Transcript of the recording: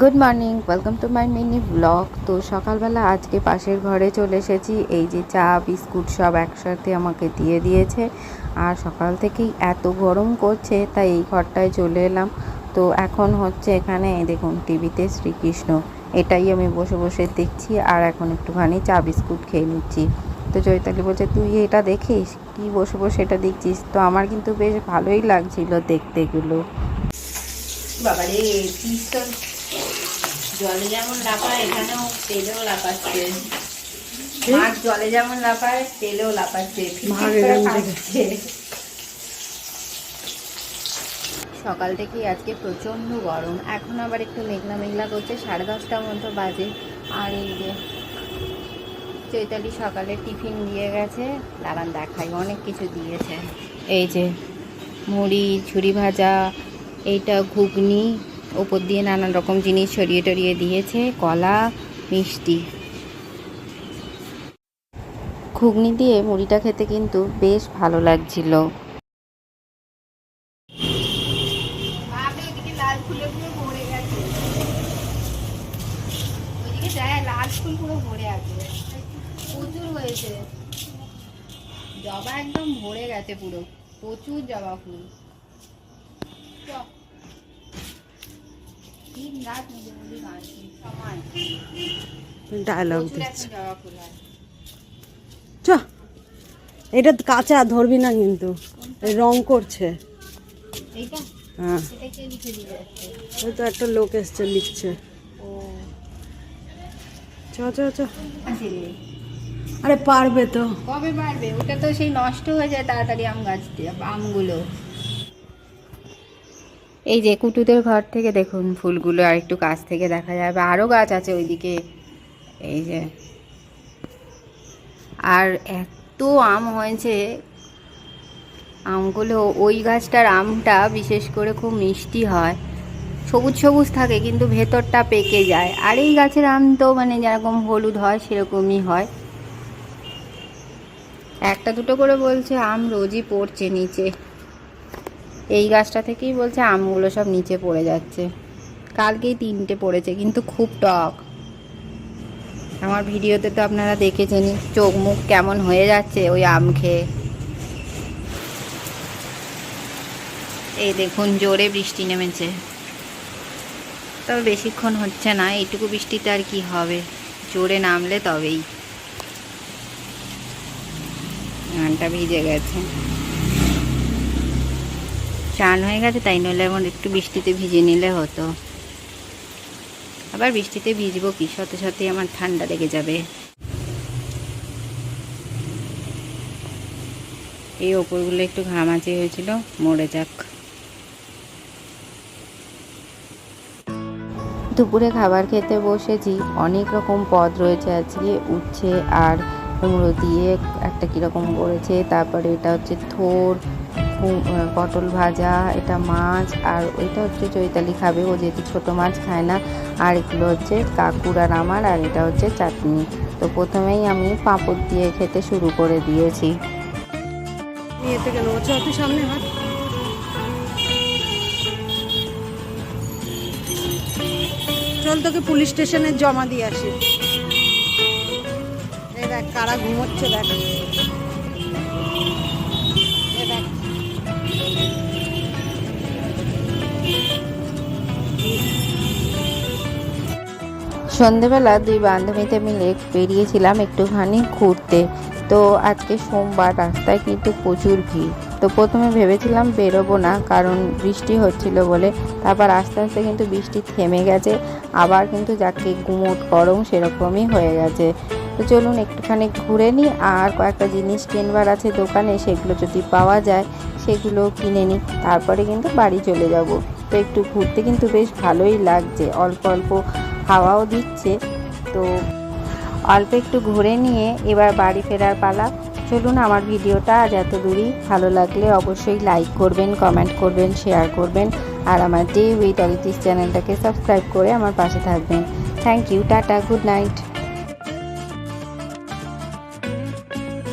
Good morning welcome to my mini blog তো সকালবেলা আজকে পাশের ঘরে চলে এসেছি। এই যে চা, বিস্কুট সব একসাথে আমাকে দিয়ে দিয়েছে। আর সকাল থেকেই এত গরম করছে, তাই এই ঘরটায় চলে এলাম। তো এখন হচ্ছে এখানে দেখুন, টিভিতে শ্রীকৃষ্ণ। এটাই আমি বসে বসে দেখছি আর এখন একটুখানি চা, বিস্কুট খেয়ে নিচ্ছি। তো চৈতালি বলছে, তুই এটা দেখিস? কি বসে বসে এটা দেখছিস? তো আমার কিন্তু বেশ ভালোই লাগছিল দেখতে এগুলো বাবারে জলে যেমন লাফায় এখানেও তেলেও লাফাচ্ছে। মাছ জলে যেমন লাফায় তেলেও লাফাচ্ছে। সকাল থেকেই আজকে প্রচণ্ড গরম। এখন আবার একটু মেঘলা মেঘলা করছে সাড়ে দশটা মতো বাজে। আর এই যে চৈতালি সকালে টিফিন দিয়ে গেছে দাঁড়ান দেখাই অনেক কিছু দিয়েছে। এই যে মুড়ি ছুরি ভাজা এইটা ঘুগনি ওপর দিয়ে নানান রকম জিনিস ছড়িয়ে টড়িয়ে দিয়েছে, কলা, মিষ্টি। ঘুগনি দিয়ে মুড়িটা খেতে কিন্তু বেশ ভালো লাগছিল। জবা একদম ভরে গেছে পুরো। প্রচুর জবা ফুল। ডায়লগ দিচ্ছে। চ এটা কাঁচা ধরবি না কিন্তু। রং করছে। হ্যাঁ। ওই তো একটা লোক এসছে লিখছে। ও। চ চ চ। আরে পারবে তো। কবে পারবে? ওটা তো সেই নষ্ট হয়ে যায় তাড়াতাড়ি আম গাছ দিয়ে, আমগুলো। এই যে কুটুদের ঘর থেকে দেখুন, ফুলগুলো আর একটু কাছ থেকে দেখা যাবে। আরও গাছ আছে ওইদিকে। এই যে। আর এত আম হয়েছে। আমগুলো, ওই গাছটার আমটা বিশেষ করে খুব মিষ্টি হয়। সবুজ সবুজ থাকে, কিন্তু ভেতরটা পেকে যায়। আর এই গাছের আম তো মানে যেরকম হলুদ হয়, সেরকমই হয়। একটা দুটো করে বলছে, আম রোজই পড়ছে নিচে। এই গাছটা থেকেই বলছে আমগুলো সব নিচে পড়ে যাচ্ছে। কালকেই তিনটে পড়েছে, কিন্তু খুব টক। আমার ভিডিওতে তো আপনারা দেখেছেনই চোখ মুখ কেমন হয়ে যাচ্ছে ওই আম খেয়ে। এই দেখুন, জোরে বৃষ্টি নেমেছে। তবে বেশিক্ষণ হচ্ছে না, এইটুকু বৃষ্টিতে আর কি হবে? জোরে নামলে তবেই। গানটা ভিজে গেছে। চান হয়ে গেছে, তাই নইলে এখন একটু বৃষ্টিতে ভিজে নিলে হতো। আবার বৃষ্টিতে ভিজবো কি? সাথে সাথে আমার ঠান্ডা লেগে যাবে। এই ওপরগুলো একটু ঘামাচি হয়েছিল, মরে যাক। দুপুরে খাবার খেতে বসেছি, অনেক রকম পদ রয়েছে আজকে, উচ্ছে আর কুমড়ো দিয়ে একটা কীরকম করেছে, তারপরে এটা হচ্ছে থোর পটল ভাজা, এটা মাছ, আর ওইটা হচ্ছে চৈতালি খাবে। ও যেহেতু ছোটো মাছ খায় না, আর এগুলো হচ্ছে কাকুর আর আমার আর এটা হচ্ছে চাটনি। তো প্রথমেই আমি পাঁপড় দিয়ে খেতে শুরু করে দিয়েছি। সামনে চল তোকে পুলিশ স্টেশনে জমা দিয়ে আসি। দেখ, কারা ঘুমোচ্ছে দেখ। সন্ধেবেলা দুই বান্ধবীতে মিলে বেরিয়েছিলাম একটুখানি ঘুরতে। তো আজকে সোমবার, রাস্তায় কিন্তু প্রচুর ভিড়। তো প্রথমে ভেবেছিলাম বেরোবো না, কারণ বৃষ্টি হচ্ছিল বলে। তারপর আস্তে আস্তে কিন্তু বৃষ্টি থেমে গেছে, আবার কিন্তু যাকে গুমোট গরম সেরকমই হয়ে গেছে। তো চলুন একটুখানি ঘুরে নিই, আর কয়েকটা জিনিস কিনবার আছে দোকানে, সেগুলো যদি পাওয়া যায়, সেগুলো কিনে নিই। তারপরে কিন্তু বাড়ি চলে যাব। তো একটু ঘুরতে কিন্তু বেশ ভালোই লাগছে। অল্প অল্প হাওয়াও দিচ্ছে। তো অল্প একটু ঘুরে নিয়ে এবার বাড়ি ফেরার পালা। চলুন আমার ভিডিওটা আজ এত দূরই ভালো লাগলে অবশ্যই লাইক করবেন কমেন্ট করবেন শেয়ার করবেন। আর আমার ডে উইথ অলিতিস চ্যানেলটাকে সাবস্ক্রাইব করে আমার পাশে থাকবেন। Thank you tata good night